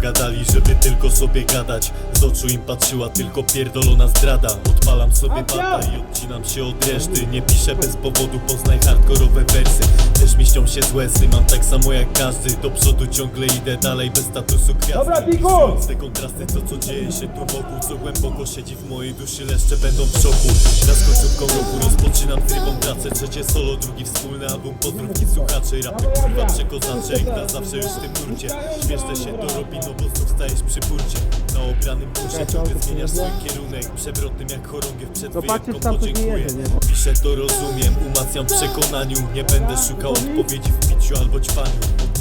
gadali, żeby tylko sobie gadać. Z oczu im patrzyła tylko pierdolona zdrada. Odpalam sobie bata i odcinam się od reszty. Nie piszę bez powodu, poznaj hardkorowe wersy. Też mi śnią się z łezy, mam tak samo jak każdy. Do przodu ciągle idę dalej bez statusu gwiazdy. Dobra, Tiku! Opisując te kontrasty, co co dzieje się tu wokół Co głęboko siedzi w mojej duszy, leszcze będą w szoku. Wraz z końcówką roku rozpoczynam trybą pracę Trzecie solo, drugi wspólny album, pozdrówki słuchaczy. Rapy kurwa przekozacze, jak na zawsze już w tym nurcie. Śmieszne się to robi, no bo znów stajesz przy burcie. Na obranym kursie ciągle zmieniasz swój kierunek. Przewrotnym jak chorągiew przed tam coś nie podziękuję. jedzie, nie? Piszę to rozumiem, umacniam w przekonaniu. Nie będę szukał odpowiedzi w piciu albo ćwaniu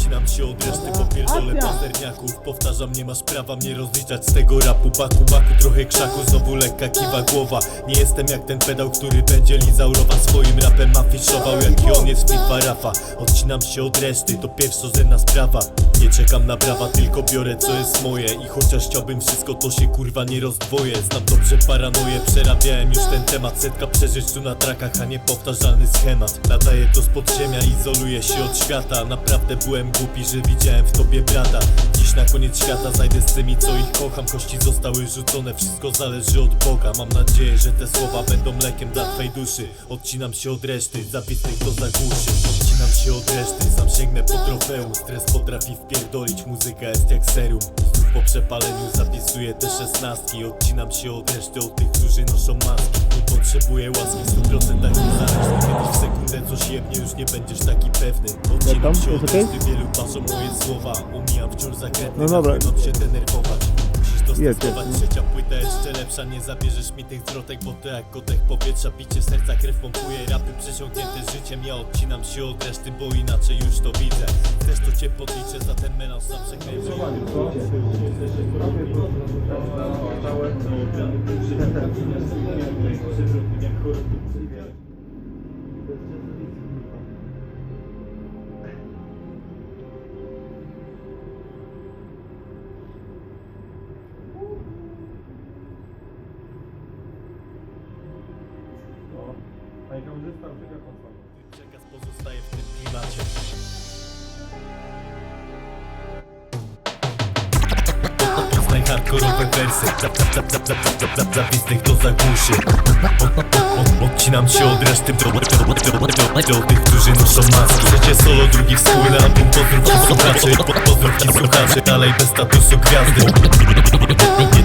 Odcinam się od reszty, popierdolę pazerniaków. Powtarzam, nie masz prawa mnie rozliczać z tego rapu. Baku, baku, trochę krzaku, znowu lekka kiwa głowa. Nie jestem jak ten pedał, który będzie lizał rowa Swoim rapem. Afiszował, jaki on jest FIFA Rafa. Odcinam się od reszty, to pierwszorzędna sprawa. Nie czekam na brawa, tylko biorę co jest moje. I chociaż chciałbym wszystko, to się kurwa nie rozdwoję. Znam dobrze paranoję, przerabiałem już ten temat. Setka przeżyć tu na trakach, a nie powtarzalny schemat. Nadaję to z podziemia, izoluję się od świata. Naprawdę byłem głupi, że widziałem w tobie brata. Dziś na koniec świata zajdę z tymi, co ich kocham. Kości zostały rzucone, wszystko zależy od Boga. Mam nadzieję, że te słowa będą lekiem dla twej duszy. Odcinam się od reszty, zabitych to zagłuszy. Odcinam się od reszty, sam sięgnę po trofeum. Stres potrafi wpierdolić, muzyka jest jak serum. Po przepaleniu zapisuję te szesnastki. Odcinam się od reszty, od tych, którzy noszą maski. Nie potrzebuję łaski, w 100% niezależny Kiedyś w sekundę coś jebnie, już nie będziesz taki pewny Odcinam się od reszty, wielu patrzą moje słowa Umijam wciąż zakręty, No dobra. mam się denerwować Musisz to Jest, stosować, jest. trzecia płyta jeszcze lepsza Nie zabierzesz mi tych zwrotek, bo to jak kotek powietrza Bicie serca, krew pompuje, rapy przesiąknięte życiem Ja odcinam się od reszty, bo inaczej już to widzę Też to cię podliczę, za ten melanż sam przekręcę Przekaz pozostaje w tym klimacie. Poznaj hardkorowe wersy Zawistych to zagłuszy. Odcinam się od reszty do, do, do, do, do tych, którzy noszą maski. Trzecie solo, drugi wspólny album Pozdrówki słuchaczy, po- pozdrówki słuchaczy Dalej bez statusu gwiazdy.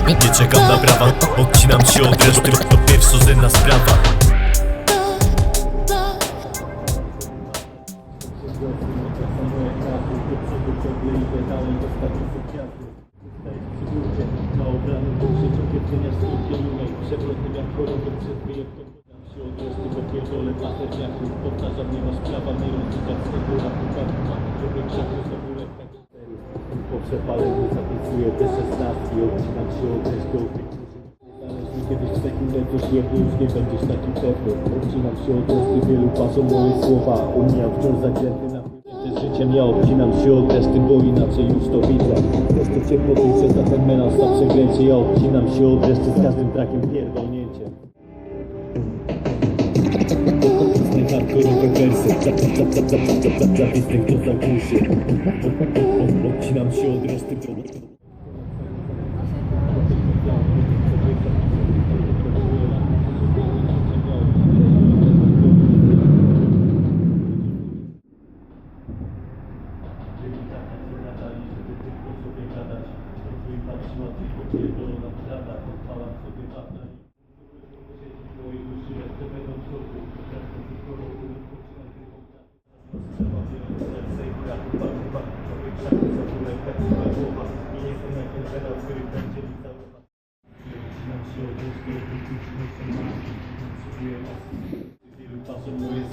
Nie, nie, czekam na brawa Odcinam się od reszty, to pierwszorzędna sprawa Na obranym kursie ciągle cieniasz swój kierunek Przewrotnym jak chorobę przed wyjebką Dam się od reszty, bo pierdolę paterniaków Powtarzam, nie masz prawa mnie rozliczać z tego baku, trochę krzaku, znowu lekka Po przepaleniu zapisuję te szesnastki Odcinam się od reszty, Zależy kiedyś w sekundę coś jebnie, już nie będziesz taki pewny Odcinam się od wielu patrzą moje słowa Umijam wciąż zakręty na z życiem ja odcinam się od reszty, bo inaczej już to widzę. To cię podliczę za ten melanż, za przeklęcie Ja odcinam się od reszty z każdym trakiem pierdolnięciem. Znaj hardkorowe wersy zagłuszy Odcinam się od reszty Patrzą moje